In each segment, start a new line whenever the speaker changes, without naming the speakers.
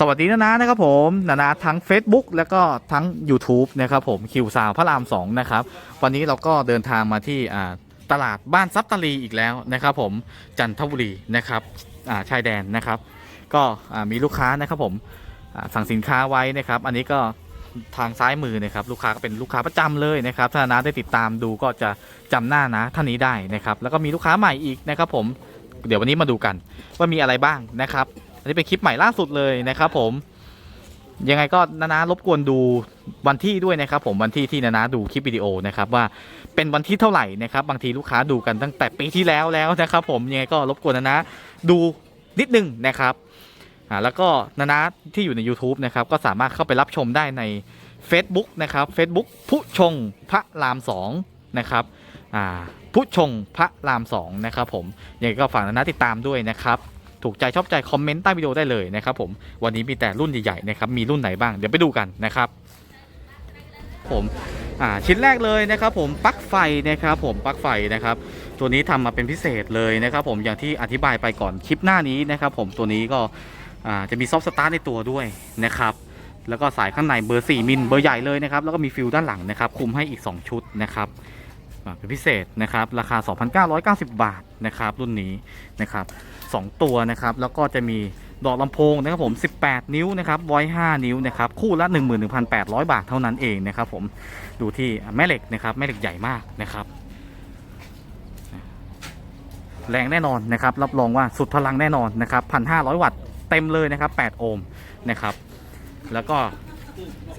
สวัสดีนะนะนะครับผมนะนะทั้ง Facebook แล้วก็ทั้ง YouTube นะครับผมคิวสาวพระราม2นะครับวันนี้เราก็เดินทางมาที่ตลาดบ้านซับตะลีอีกแล้วนะครับผมจันทบุรีนะครับาชายแดนนะครับ ก็มีลูกค้านะครับผมสั่งสินค้าไว้นะครับ อันนี้ก็ทางซ้ายมือนะครับลูกค้าก็เป็นลูกค้าประจำเลยนะครับถ้านะได้ติดตามดูก็จะจำหน้านะท่านนี้ได้นะครับแล้วก็มีลูกค้าใหม่อีกนะครับผมเดี๋ยววันนี้มาดูกันว่ามีอะไรบ้างนะครับ นนี้เป็นคลิปใหม่ล่าสุดเลยนะครับผม ยังไงก็นานะรบกวนดูวันที่ด้วยนะครับ ผมวันที่ที่นานะดูคลิปวิดีโอนะครับว่าเป็นวันที่เท่าไหร่นะครับ บางทีลูกค้าดูกันตั้งแต่ปีที่แล้วแล้วนะครับ ผมยังไงก็รบกวนนานะดูนิดนึงนะครับอ่าแล้วก็นานะที่อยู่ใน YouTube นะครับก็สามารถเข้าไปรับชมได้ใน Facebook นะครับ Facebook ผู้ชงพระรามสองนะครับอ่าผู้ชงพระรามสองนะครับ ผมยังไงก็ฝากนานะติดตามด้วยนะครับ ถูกใจชอบใจคอมเมนต์ใต้วิดีโอได้เลยนะครับผมวันนี้มีแต่รุ่นใหญ่ๆนะครับมีรุ่นไหนบ้างเดี๋ยวไปดูกันนะครับผมอ่าชิ้นแรกเลยนะครับผมปลั๊กไฟนะครับผมปลั๊กไฟนะครับตัวนี้ทำมาเป็นพิเศษเลยนะครับผมอย่างที่อธิบายไปก่อนคลิปหน้านี้นะครับผมตัวนี้ก็อ่าจะมีซอฟต์สตาร์ทในตัวด้วยนะครับแล้วก็สายข้างในเบอร์ 4 มิลเบอร์ใหญ่เลยนะครับแล้วก็มีฟิลด้านหลังนะครับคุมให้อีก 2 ชุดนะครับ เป็นพิเศษนะครับ ราคา 2,990 บาทนะครับ รุ่นนี้นะครับ2ตัวนะครับ แล้วก็จะมีดอกลำโพงนะครับผม 18 นิ้วนะครับไว้5นิ้วนะครับ คู่ละ 11,800 บาทเท่านั้นเองนะครับ ผมดูที่แม่เหล็กนะครับ แม่เหล็กใหญ่มากนะครับ แรงแน่นอนนะครับ รับรองว่าสุดพลังแน่นอนนะครับ 1,500 วัตต์เต็มเลยนะครับ 8 โอห์มนะครับ แล้วก็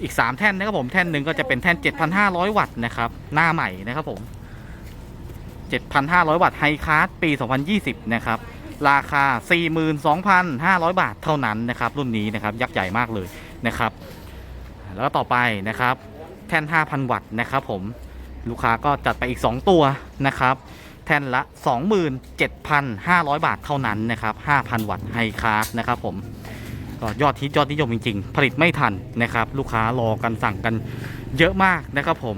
อีก 3 แท่นนะครับผม แท่นหนึ่งก็จะเป็นแท่น 7,500 วัตต์นะครับ หน้าใหม่นะครับผม 7,500วัตต์ไฮคาร์ดปี 2020 นะครับ ราคา 42,500 บาทเท่านั้นนะครับ รุ่นนี้นะครับ ยักษ์ใหญ่มากเลยนะครับ แล้วก็ต่อไปนะครับ แท่น 5,000 วัตต์นะครับผมลูกค้าก็จัดไปอีก 2 ตัวนะครับ แท่นละ 27,500 บาทเท่านั้นนะครับ 5,000 วัตต์ไฮคาร์ดนะครับผมก็ยอดฮิตยอดนิยมจริงๆ ผลิตไม่ทันนะครับ ลูกค้ารอกันสั่งกันเยอะมากนะครับผม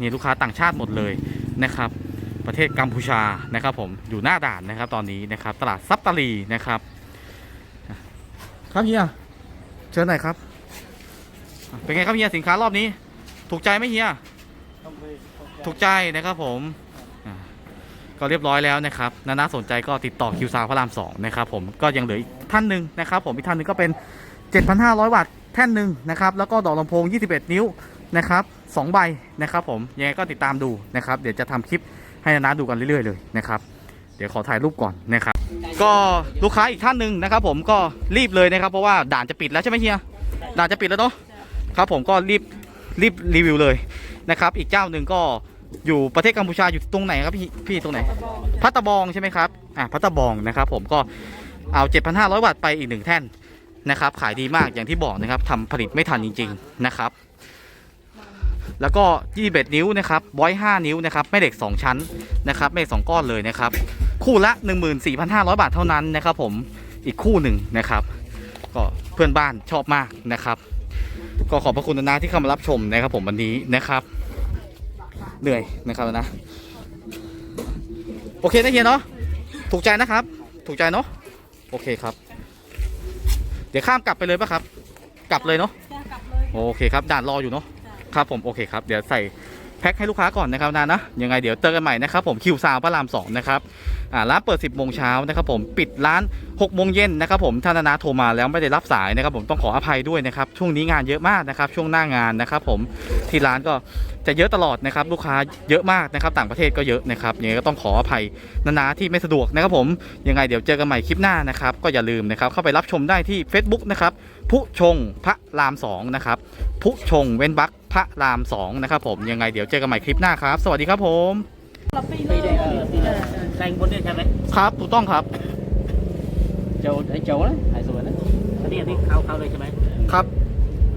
นี่ลูกค้าต่างชาติหมดเลยนะครับ ประเทศกัมพูชานะครับ ผมอยู่หน้าด่านนะครับ ตอนนี้นะครับ ตลาดซับตาลีนะครับ ครับเฮียเชิญหน่อยครับ เป็นไงครับเฮียสินค้ารอบนี้ ถูกใจไหมเฮียถูกใจนะครับผมอ่าก็เรียบร้อยแล้วนะครับนานาสนใจก็ติดต่อคิวซาพระรามสองนะครับผมก็ยังเหลืออีกท่านหนึ่งนะครับผมอีกท่านหนึ่งก็เป็น 7,500 วัตต์แท่นหนึ่งนะครับแล้วก็ดอกลำโพง 21 นิ้วนะครับสองใบนะครับผมยังไงก็ติดตามดูนะครับ เดี๋ยวจะทำคลิป ให้นานาดูกันเรื่อยๆเลยนะครับเดี๋ยวขอถ่ายรูปก่อนนะครับ ก็ลูกค้าอีกท่านหนึ่งนะครับ ผมก็รีบเลยนะครับเพราะว่าด่านจะปิดแล้วใช่ไหมเฮียด่านจะปิดแล้วเนาะครับผมก็รีบรีบรีวิวเลยนะครับอีกเจ้าหนึ่งก็อยู่ประเทศกัมพูชาอยู่ตรงไหนครับพี่พี่ตรงไหนพัตตบองใช่ไหมครับอ่าพัตตบองนะครับ ผมก็เอา 7,500วัตต์ไปอีกหนึ่งแท่นนะครับขายดีมากอย่างที่บอกนะครับทำผลิตไม่ทันจริง ๆ นะครับ แล้วก็ 21 นิ้วนะครับบอย5นิ้วนะครับแม่เหล็ก 2 ชั้นนะครับแม่เหล็ก2ก้อนเลยนะครับคู่ละ 14,500 บาทเท่านั้นนะครับผมอีกคู่หนึ่งนะครับก็เพื่อนบ้านชอบมากนะครับ ก็ขอบพระคุณนะที่เข้ามารับชมนะครับผมวันนี้นะครับเหนื่อยนะครับนะโอเคนะเฮียเนาะถูกใจนะครับ ถูกใจเนาะโอเคครับ เดี๋ยวข้ามกลับไปเลยปะครับ กลับเลยเนาะ
จะกลับเลย
โอเคครับด่านรออยู่เนาะ ครับผมโอเคครับเดี๋ยวใส่แพ็คให้ลูกค้าก่อนนะครับนะนะยังไงเดี๋ยวเจอกันใหม่นะครับผมคิวซาวพระรามสองนะครับ อ่าร้านเปิด 10โมงเช้านะครับผมปิดร้าน6โมงเย็นนะครับผมถ้านานาโทรมาแล้วไม่ได้รับสายนะครับผมต้องขออภัยด้วยนะครับช่วงนี้งานเยอะมากนะครับช่วงหน้างานนะครับผมที่ร้านก็จะเยอะตลอดนะครับลูกค้าเยอะมากนะครับต่างประเทศก็เยอะนะครับยังไงก็ต้องขออภัยนานาที่ไม่สะดวกนะครับผมยังไงเดี๋ยวเจอกันใหม่คลิปหน้านะครับก็อย่าลืมนะครับเข้าไปรับชมได้ที่ Facebook นะครับผู้ชงพระรามสองนะครับผู้ชงเว้นบักพระรามสองนะครับผมยังไงเดี๋ยวเจอกันใหม่คลิปหน้าครับ สวัสดีครับผม
เราปีเลย
เดียวปีเดียวแซงบนเนี่ยใช่ไหม
ครับถูกต้องครับ
โจไอ้โจนะไอ้สวยนะอันนี้อันนี้เข้าเข้าเลยใช่ไหม
ครับ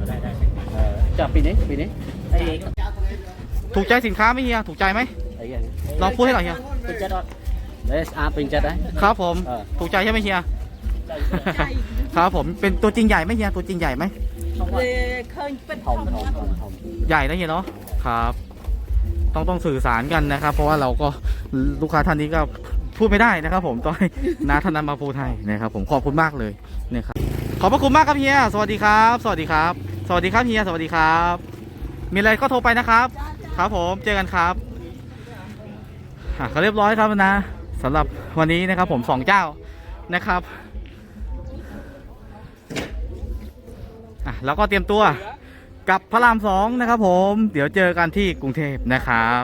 ได้ได้เออจับปีนี้ปีนี้ไอ้
ถูกใจสินค้าไหมเฮียถูกใจไหม
ไอ้ยัง
ลองพูดให้หน่อยเฮีย
เป็นจัดดอดเดสอาเป็นจัดได้
ครับผม
เออ
ถูกใจใช่ไหมเฮีย
ใจ
ครับผมเป็นตัวจริงใหญ่ไหมเฮียตัวจริงใหญ่ไหม
เลยเคยเป็น
ทอมทอมทอมทอม
ใหญ่นะเฮียเนาะครับ ต้องต้องสื่อสารกันนะครับ เพราะว่าเราก็ลูกค้าท่านนี้ก็พูดไม่ได้นะครับ ผมต้องให้น้าท่านนั้นมาพูดให้นะครับ ผมขอบคุณมากเลยนะครับขอบพระคุณมากครับเฮียสวัสดีครับ สวัสดีครับ สวัสดีครับเฮียสวัสดีครับ มีอะไรก็โทรไปนะครับ ครับผมเจอกันครับอะก็เรียบร้อยครับนะสำหรับวันนี้นะครับ ผมสองเจ้านะครับอะแล้วก็เตรียมตัว กับพระรามสองนะครับผม เดี๋ยวเจอกันที่กรุงเทพนะครับ